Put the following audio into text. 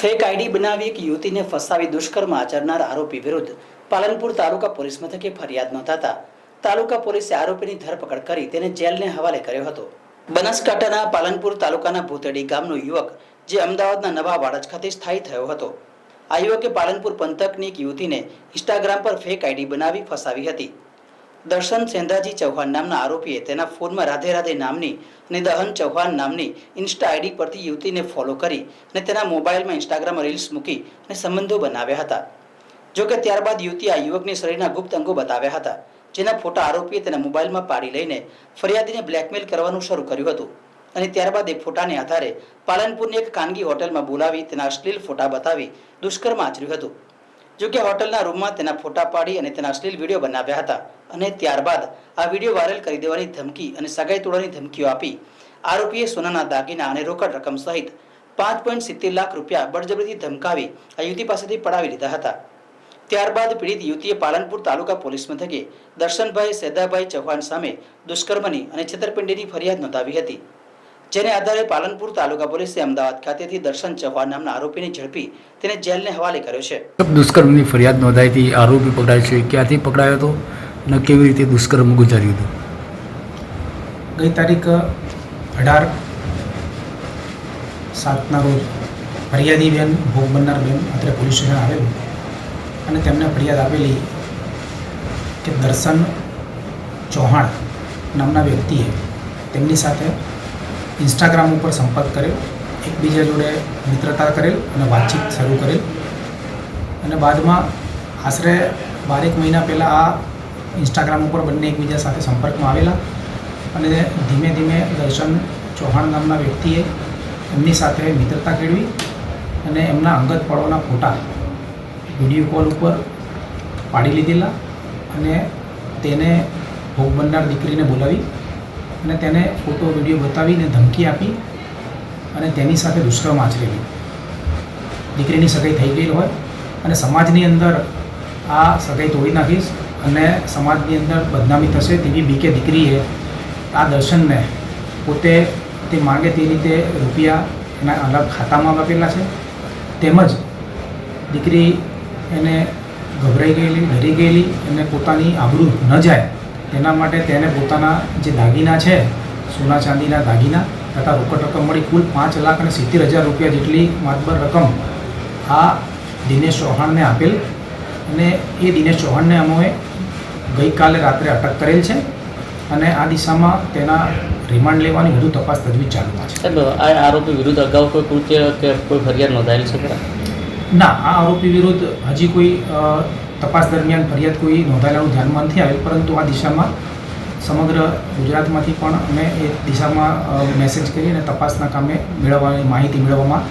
Fake ID બનાવી એક યુવતીને ફસાવી દુષ્કર્મ આચરનાર આરોપી વિરુદ્ધ. પાલનપુર તાલુકા પોલીસ મથકે ફરિયાદ નોંધાતા તાલુકા પોલીસે આરોપીની ધરપકડ કરી તેને જેલને હવાલે કર્યો હતો. બનાસકાંઠાના પાલનપુર તાલુકાના ભૂતડી ગામનો યુવક, જે અમદાવાદના નવા વાડજ ખાતે સ્થાયી થયો હતો. આ યુવકે પાલનપુર પંથકની એક યુવતીને ઇન્સ્ટાગ્રામ પર ફેક આઈડી બનાવી ફસાવી હતી. દર્શન સેંધાજી ચૌહાણ નામના આરોપીએ તેના ફોનમાં રાધે રાધે નામની અને દહન ચૌહાણ નામની ઇન્સ્ટા આઈડી પરથી યુવતીને ફોલો કરી અને તેના મોબાઈલમાં ઇન્સ્ટાગ્રામ રીલ્સ મૂકી અને સંબંધો બનાવ્યા હતા. જો કે ત્યારબાદ યુવતી આ યુવકને શરીરના ગુપ્ત અંગો બતાવ્યા હતા. જેના ફોટા આરોપીએ તેના મોબાઈલમાં પાડી લઈને ફરિયાદીને બ્લેકમેલ કરવાનું શરૂ કર્યું હતું અને ત્યારબાદ એ ફોટાને આધારે પાલનપુરની એક ખાનગી હોટલમાં બોલાવી તેના અશ્લીલ ફોટા બતાવી દુષ્કર્મ આચર્યું હતું. જો કે હોટલના રૂમમાં તેના ફોટા પાડી અને તેના અશ્લીલ વીડિયો બનાવ્યા હતા. અને ત્યારબાદ આ વીડિયો વાયરલ કરી દેવાની ધમકી અને સગાઈ તોડવાની ધમકીઓ આપી. આરોપીએ સોનાના દાગીના અને રોકડ રકમ સહિત પાંચ પોઈન્ટ સિત્તેર લાખ રૂપિયા બળજબરીથી ધમકાવી આ યુવતી પાસેથી પડાવી લીધા હતા. ત્યારબાદ પીડિત યુવતીએ પાલનપુર તાલુકા પોલીસ મથકે દર્શનભાઈ સેદાભાઈ ચૌહાણ સામે દુષ્કર્મની અને છેતરપિંડીની ફરિયાદ નોંધાવી હતી. જેને આધારે પાલનપુર તાલુકા પોલીસે અમદાવાદ ખાતેથી દર્શન ચૌહાણ નામના આરોપીને ઝડપી તેને જેલને હવાલે કર્યો છે. દુષ્કર્મની ફરિયાદ નોંધાઈથી આરોપી પકડાય છે. ક્યાંથી પકડાયો હતો? અને કેવી રીતે દુષ્કર્મ ગુજાર્યું હતું? ગઈ તારીખ અઢાર સાતના રોજ ફરિયાદી બેન, ભોગ બનનાર બેન અત્રે પોલીસ સ્ટેશન આવેલું અને તેમને ફરિયાદ આપેલી કે દર્શન ચૌહાણ નામના વ્યક્તિએ તેમની સાથે ઇન્સ્ટાગ્રામ ઉપર સંપર્ક કર્યો, એકબીજા જોડે મિત્રતા કરેલ અને વાતચીત શરૂ કરેલ. અને બાદમાં આશરે બારેક મહિના પહેલાં આ ઇન્સ્ટાગ્રામ ઉપર બંને એકબીજા સાથે સંપર્કમાં આવેલા અને ધીમે ધીમે દર્શન ચૌહાણ નામના વ્યક્તિએ એમની સાથે મિત્રતા કેળવી અને એમના અંગત પળોના ફોટા વીડિયો કોલ ઉપર પાડી લીધેલા અને તેને ભોગ બનનાર દીકરીને બોલાવી અને તેને ફોટો વીડિયો બતાવીને ધમકી આપી અને તેની સાથે દુષ્કર્મ આચરેલી. દીકરીની સગાઈ થઈ ગઈ હોય અને સમાજની અંદર આ સગાઈ તોડી નાખીશ અને સમાજની અંદર બદનામી થશે તેવી બીકે દીકરીએ આ દર્શનને પોતે તે માગે તે રીતે રૂપિયા એના અલગ ખાતામાં આપેલા છે. તેમજ દીકરી એને ગભરાઈ ગયેલી, ડરી ગયેલી અને પોતાની આબરૂ ન જાય તેના માટે તેને પોતાના જે દાગીના છે, સોના ચાંદીના દાગીના તથા રોકડ રકમ મળી કુલ પાંચ લાખ અને સિત્તેર હજાર રૂપિયા જેટલી માતબર રકમ આ દિનેશ ચૌહાણને આપેલ અને એ દિનેશ ચૌહાણને અમે ગઈકાલે રાત્રે અટક કરેલ છે અને આ દિશામાં તેના રિમાન્ડ લેવાની વધુ તપાસ તજવીજ ચાલુમાં છે. આ આરોપી વિરુદ્ધ અગાઉ કોઈ કૃત્ય કે કોઈ ફરિયાદ નોંધાયેલી છે ખરા? ના આ આરોપી વિરુદ્ધ હજી કોઈ તપાસ દરમિયાન ફરિયાદ કોઈ નોંધાયેલાનું ધ્યાનમાં નથી આવેલ પરંતુ આ દિશામાં સમગ્ર ગુજરાતમાંથી પણ અમે એ દિશામાં મેસેજ કરી અને તપાસના કામે મેળવવાની માહિતી મેળવવામાં